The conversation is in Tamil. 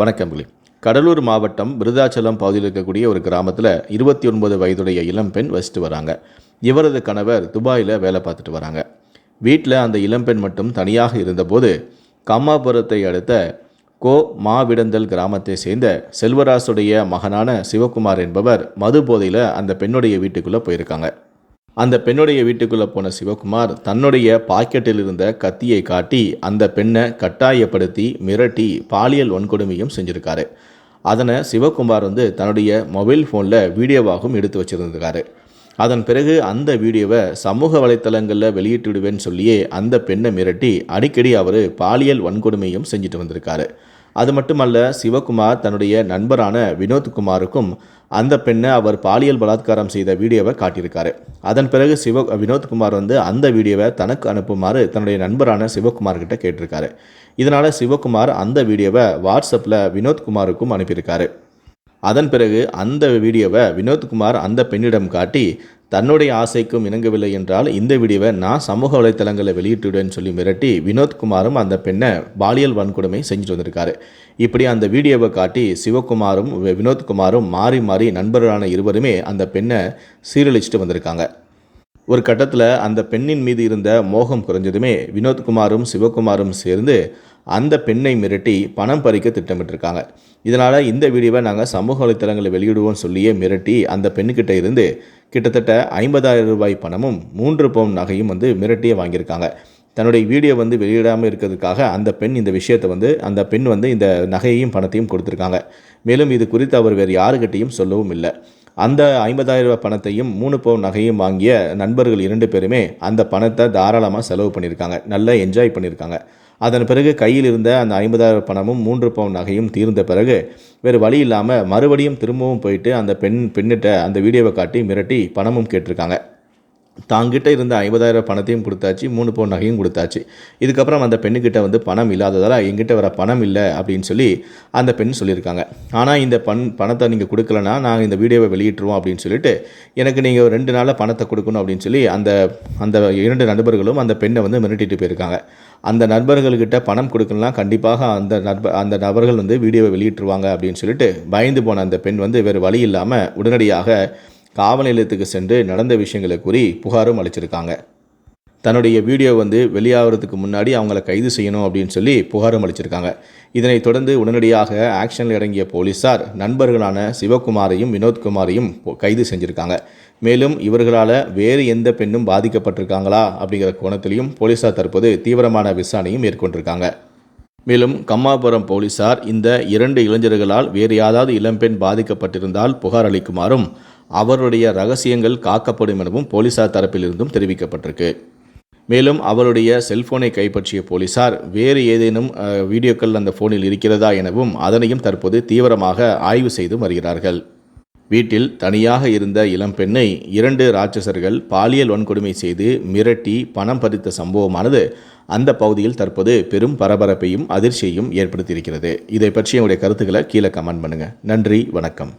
வணக்கங்களே கடலூர் மாவட்டம் விருதாச்சலம் பகுதியில் இருக்கக்கூடிய ஒரு கிராமத்தில் இருபத்தி ஒன்பது வயதுடைய இளம்பெண் வசித்து வராங்க. இவரது கணவர் துபாயில் வேலை பார்த்துட்டு வராங்க. வீட்டில் அந்த இளம்பெண் மட்டும் தனியாக இருந்தபோது கம்மாபுரத்தை அடுத்த கோ மாவிடந்தல் கிராமத்தை சேர்ந்த செல்வராசுடைய மகனான சிவகுமார் என்பவர் மது போதையில் அந்த பெண்ணுடைய வீட்டுக்குள்ளே போயிருக்காங்க. அந்த பெண்ணுடைய வீட்டுக்குள்ளே போன சிவகுமார் தன்னுடைய பாக்கெட்டில் இருந்த கத்தியை காட்டி அந்த பெண்ணை கட்டாயப்படுத்தி மிரட்டி பாலியல் வன்கொடுமையும் செஞ்சுருக்காரு. அதனை சிவகுமார் வந்து தன்னுடைய மொபைல் ஃபோனில் வீடியோவாகவும் எடுத்து வச்சுருந்துருக்காரு. அதன் பிறகு அந்த வீடியோவை சமூக வலைத்தளங்களில் வெளியிட்டு விடுவேன்னு சொல்லியே அந்த பெண்ணை மிரட்டி அடிக்கடி அவர் பாலியல் வன்கொடுமையும் செஞ்சுட்டு வந்திருக்காரு. அது மட்டுமல்ல சிவகுமார் தன்னுடைய நண்பரான வினோத்குமாருக்கும் அந்த பெண்ணை அவர் பாலியல் பலாத்காரம் செய்த வீடியோவை காட்டியிருக்காரு. அதன் பிறகு சிவ வினோத்குமார் வந்து அந்த வீடியோவை தனக்கு அனுப்புமாறு தன்னுடைய நண்பரான சிவகுமார் கிட்ட கேட்டிருக்காரு. இதனால் சிவகுமார் அந்த வீடியோவை வாட்ஸ்அப்பில் வினோத்குமாருக்கும் அனுப்பியிருக்காரு. அதன் பிறகு அந்த வீடியோவை வினோத்குமார் அந்த பெண்ணிடம் காட்டி தன்னுடைய ஆசைக்கும் இணங்கவில்லை என்றால் இந்த வீடியோவை நான் சமூக வலைத்தளங்களில் வெளியிட்டுடுவேன்னு சொல்லி மிரட்டி வினோத்குமாரும் அந்த பெண்ணை பாலியல் வன்கொடுமை செஞ்சுட்டு வந்திருக்காரு. இப்படி அந்த வீடியோவை காட்டி சிவகுமாரும் வினோத்குமாரும் மாறி மாறி நண்பர்களான இருவருமே அந்த பெண்ணை சீரழிச்சிட்டு வந்திருக்காங்க. ஒரு கட்டத்தில் அந்த பெண்ணின் மீது இருந்த மோகம் குறைஞ்சதுமே வினோத்குமாரும் சிவகுமாரும் சேர்ந்து அந்த பெண்ணை மிரட்டி பணம் பறிக்க திட்டமிட்டிருக்காங்க. இதனால் இந்த வீடியோவை நாங்கள் சமூக வலைத்தளங்களில் வெளியிடுவோம்னு சொல்லியே மிரட்டி அந்த பெண்ணுக்கிட்ட இருந்து கிட்டத்தட்ட ஐம்பதாயிரம் ரூபாய் பணமும் மூன்று பவுன் நகையும் வந்து மிரட்டியே வாங்கியிருக்காங்க. தன்னுடைய வீடியோ வந்து வெளியிடாமல் இருக்கிறதுக்காக அந்த பெண் இந்த விஷயத்தை வந்து அந்த பெண் வந்து இந்த நகையையும் பணத்தையும் கொடுத்துருக்காங்க. மேலும் இது குறித்து அவர் வேறு யாருக்கிட்டையும் சொல்லவும் இல்லை. அந்த ஐம்பதாயிரம் ரூபாய் பணத்தையும் மூணு பவுன் நகையும் வாங்கிய நண்பர்கள் இரண்டு பேருமே அந்த பணத்தை தாராளமாக செலவு பண்ணியிருக்காங்க. நல்லா என்ஜாய் பண்ணியிருக்காங்க. அதன் பிறகு கையில் இருந்த அந்த ஐம்பதாயிரம் பணமும் மூன்று பவுன் நகையும் தீர்ந்த பிறகு வேறு வழி இல்லாமல் மறுபடியும் திரும்பவும் போயிட்டு அந்த பெண் பெண்ணிட்ட அந்த வீடியோவை காட்டி மிரட்டி பணமும் கேட்டிருக்காங்க. தாங்கிட்ட இருந்த ஐம்பதாயிரம் பணத்தையும் கொடுத்தாச்சு மூணு பவுன் நகையும் கொடுத்தாச்சு. இதுக்கப்புறம் அந்த பெண்ணுக்கிட்ட வந்து பணம் இல்லாததால் எங்கிட்ட வர பணம் இல்லை அப்படின்னு சொல்லி அந்த பெண் சொல்லியிருக்காங்க. ஆனால் இந்த பண் பணத்தை நீங்கள் கொடுக்கலனா நாங்கள் இந்த வீடியோவை வெளியிட்டுருவோம் அப்படின்னு சொல்லிட்டு எனக்கு நீங்கள் ரெண்டு நாளில் பணத்தை கொடுக்கணும் அப்படின்னு சொல்லி அந்த அந்த இரண்டு நண்பர்களும் அந்த பெண்ணை வந்து மிரட்டிட்டு போயிருக்காங்க. அந்த நண்பர்கள்கிட்ட பணம் கொடுக்கலாம் கண்டிப்பாக அந்த நண்பர் அந்த நபர்கள் வந்து வீடியோவை வெளியிட்டுருவாங்க அப்படின்னு சொல்லிட்டு பயந்து போன அந்த பெண் வந்து வேறு வழி இல்லாமல் உடனடியாக காவல் நிலையத்துக்கு சென்று நடந்த விஷயங்களை கூறி புகாரும் அளிச்சிருக்காங்க. தன்னுடைய வீடியோ வந்து வெளியாகிறதுக்கு முன்னாடி அவங்கள கைது செய்யணும் அப்படின்னு சொல்லி புகாரும் அளிச்சிருக்காங்க. இதனைத் தொடர்ந்து உடனடியாக ஆக்ஷனில் இறங்கிய போலீசார் நண்பர்களான சிவகுமாரையும் வினோத்குமாரையும் கைது செஞ்சுருக்காங்க. மேலும் இவர்களால் வேறு எந்த பெண்ணும் பாதிக்கப்பட்டிருக்காங்களா அப்படிங்கிற கோணத்திலையும் போலீசார் தற்போது தீவிரமான விசாரணையும் மேற்கொண்டிருக்காங்க. மேலும் கம்மாபுரம் போலீசார் இந்த இரண்டு இளைஞர்களால் வேறு யாராவது இளம்பெண் பாதிக்கப்பட்டிருந்தால் புகார் அளிக்குமாறும் அவருடைய ரகசியங்கள் காக்கப்படும் எனவும் போலீசார் தரப்பிலிருந்தும் தெரிவிக்கப்பட்டிருக்கு. மேலும் அவருடைய செல்போனை கைப்பற்றிய போலீசார் வேறு ஏதேனும் வீடியோக்கள் அந்த போனில் இருக்கிறதா எனவும் அதனையும் தற்போது தீவிரமாக ஆய்வு செய்து வருகிறார்கள். வீட்டில் தனியாக இருந்த இளம்பெண்ணை இரண்டு ராட்சசர்கள் பாலியல் வன்கொடுமை செய்து மிரட்டி பணம் பறித்த சம்பவமானது அந்த பகுதியில் தற்போது பெரும் பரபரப்பையும் அதிர்ச்சியையும் ஏற்படுத்தியிருக்கிறது. இதை பற்றி உங்களுடைய கருத்துக்களை கீழே கமெண்ட் பண்ணுங்கள் நன்றி வணக்கம்.